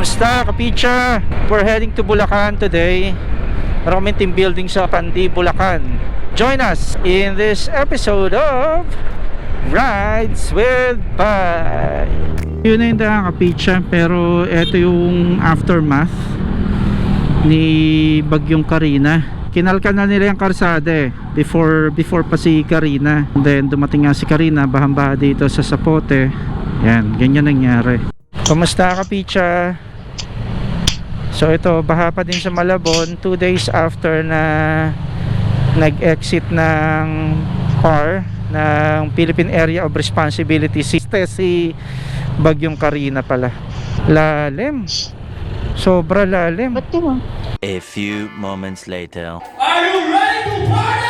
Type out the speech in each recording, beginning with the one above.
Kamusta, Kapicha? We're heading to Bulacan today. Meron kami team building sa Pandi, Bulacan. Join us in this episode of Rides with Pai. Yun na yung daan, Kapicha. Pero ito yung aftermath ni Bagyong Karina. Kinalkan na nila yung karsada eh before before pa si Karina. And then dumating nga si Karina bahang-baha dito sa Sapote. Yan, ganyan nangyari. Kumusta ka, Picha? So ito, baha pa din sa Malabon 2 days after na nag-exit ng PAR ng Philippine Area of Responsibility si, si Bagyong Karina pala. Lalim. Sobra lalim. Ba't mo? A few moments later. Are you ready to party?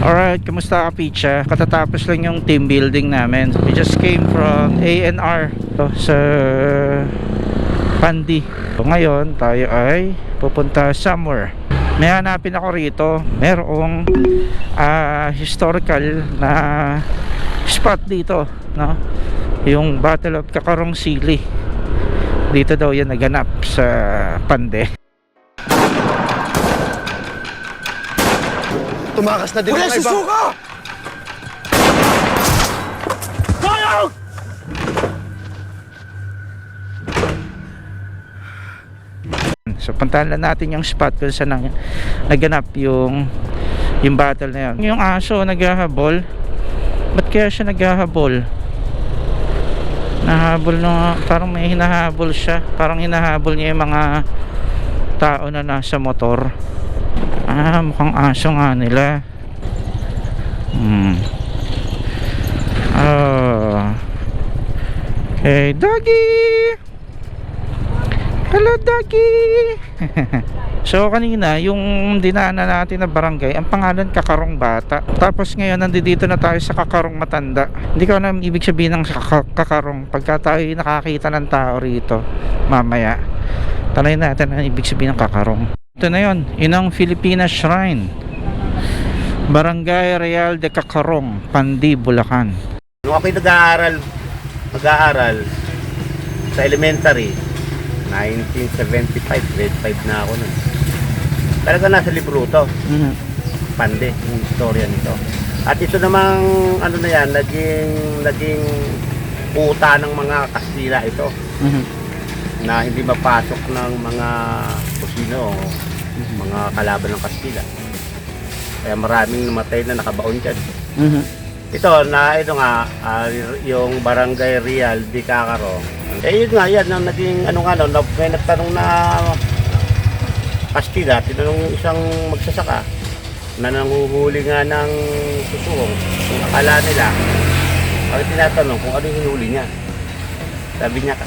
Alright, kamusta ka Picha? Katatapos lang yung team building namin. We just came from ANR to, sa Pandi. So, ngayon, tayo ay pupunta somewhere. May hanapin ako rito. Merong ah, historical na spot dito. No? Yung Battle of Kakarong Sili. Dito daw yan naganap sa Pande. Tumakas na din ang iba. So puntahan lang natin yung spot kung saan nang, naganap yung yung battle na yun. Yung aso naghahabol. Ba't kaya siya naghahabol? Nahabol na parang may hinahabol siya. Parang hinahabol niya yung mga tao na nasa motor. Ah, mukhang aso nga nila. Hmm. Ah. Okay, doggy! Hello, doggy! so, kanina, yung dinaanan natin na barangay, ang pangalan Kakarong Bata. Tapos ngayon, nandito na tayo sa Kakarong Matanda. Hindi ko alam ibig sabihin ng kaka- Kakarong pagka tayo nakakita ng tao rito mamaya. Tanay natin ang ibig sabihin ng Kakarong. Ito na yun, inang Filipina Shrine. Barangay Real de Kakarong, Pandi, Bulacan. Nung ako'y nag-aaral, nag-aaral sa elementary, 1975, grade 5 na ako nun. Talaga nasa libro to, Mhm. pande, yung istorya nito. At ito namang, ano na yan, naging, naging puta ng mga Kastila ito Mhm. na hindi mapasok ng mga kusino o mga kalaban ng Kastila. Kaya maraming namatay na nakabaon dyan. Mhm. Ito na ito nga ah, yung Barangay Real di Kakarong. Eh yun nga yan ang naging ano nga no, na, may nagtanong na Kastila, tinanong isang magsasaka na nanguhuli nga ng susuong. Kung akala nila, ang tinatanong kung ano yung hinuli niya. Sabi niya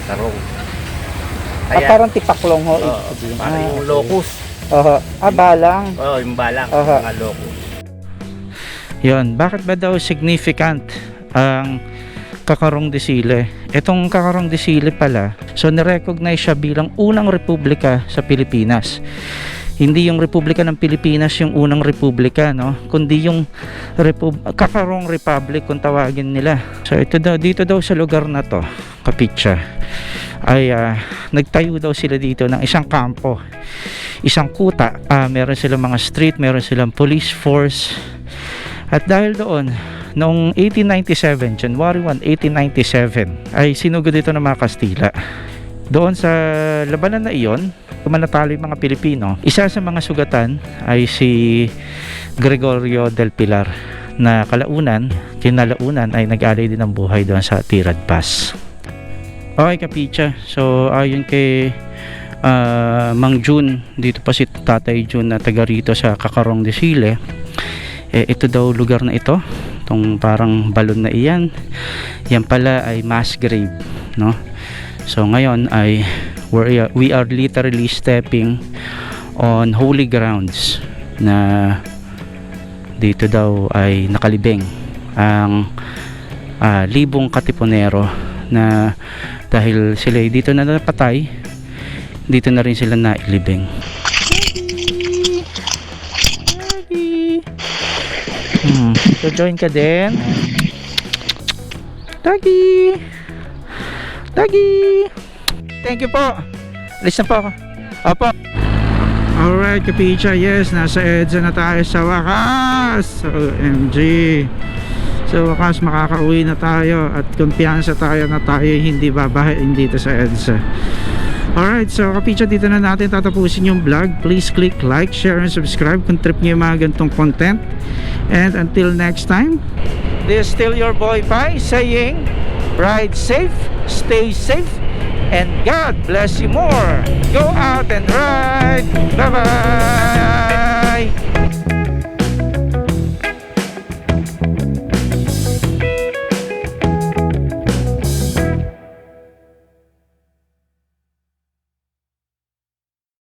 kakarong. Ah, parang tipaklong ho. Sabihin. parang Ah, yung okay. locus. Oho. Ah, balang. Oo, yung balang, Aha. mga locus. Yun, bakit ba daw significant ang Kakarong de Sile? Itong Kakarong de Sile pala, so nirecognize siya bilang unang republika sa Pilipinas. Hindi yung Republika ng Pilipinas yung unang republika, no? Kundi yung Repub Kakarong Republic kung tawagin nila. So ito daw, dito daw sa lugar na to, Kapitsa, ay ah, nagtayo daw sila dito ng isang kampo, isang kuta. Ah, meron silang mga street, meron silang police force, at dahil doon, noong 1897, January 1, 1897, ay sinugod ito ng mga Kastila. Doon sa labanan na iyon, manatalo yung mga Pilipino. Isa sa mga sugatan ay si Gregorio del Pilar na kalaunan, kinalaunan ay nag-alay din ng buhay doon sa Tirad Pass. Okay, Kapicha. So, ayon kay ah, Mang June, dito pa si Tatay June na taga rito sa Kakarong de Sile, eh, ito daw lugar na ito itong parang balon na iyan. Yan pala ay mass grave no? So ngayon ay we are, literally stepping on holy grounds na dito daw ay nakalibing ang ah, libong katipunero na dahil sila dito na napatay dito na rin sila nailibing Hmm, so join ka din. Dagi! Dagi! Thank you po. Alis na po ako. Opo. Alright, Kapicha. Yes, nasa EDSA na tayo sa wakas. OMG. Sa wakas, makakauwi na tayo at kumpiyansa tayo na tayo hindi babahain dito sa EDSA. Alright, so Kapicha, dito na natin tatapusin yung vlog. Please click like, share, and subscribe kung trip nyo yung mga ganitong content. And until next time, this is still your boy Pai saying, ride safe, stay safe, and God bless you more. Go out and ride. Bye-bye.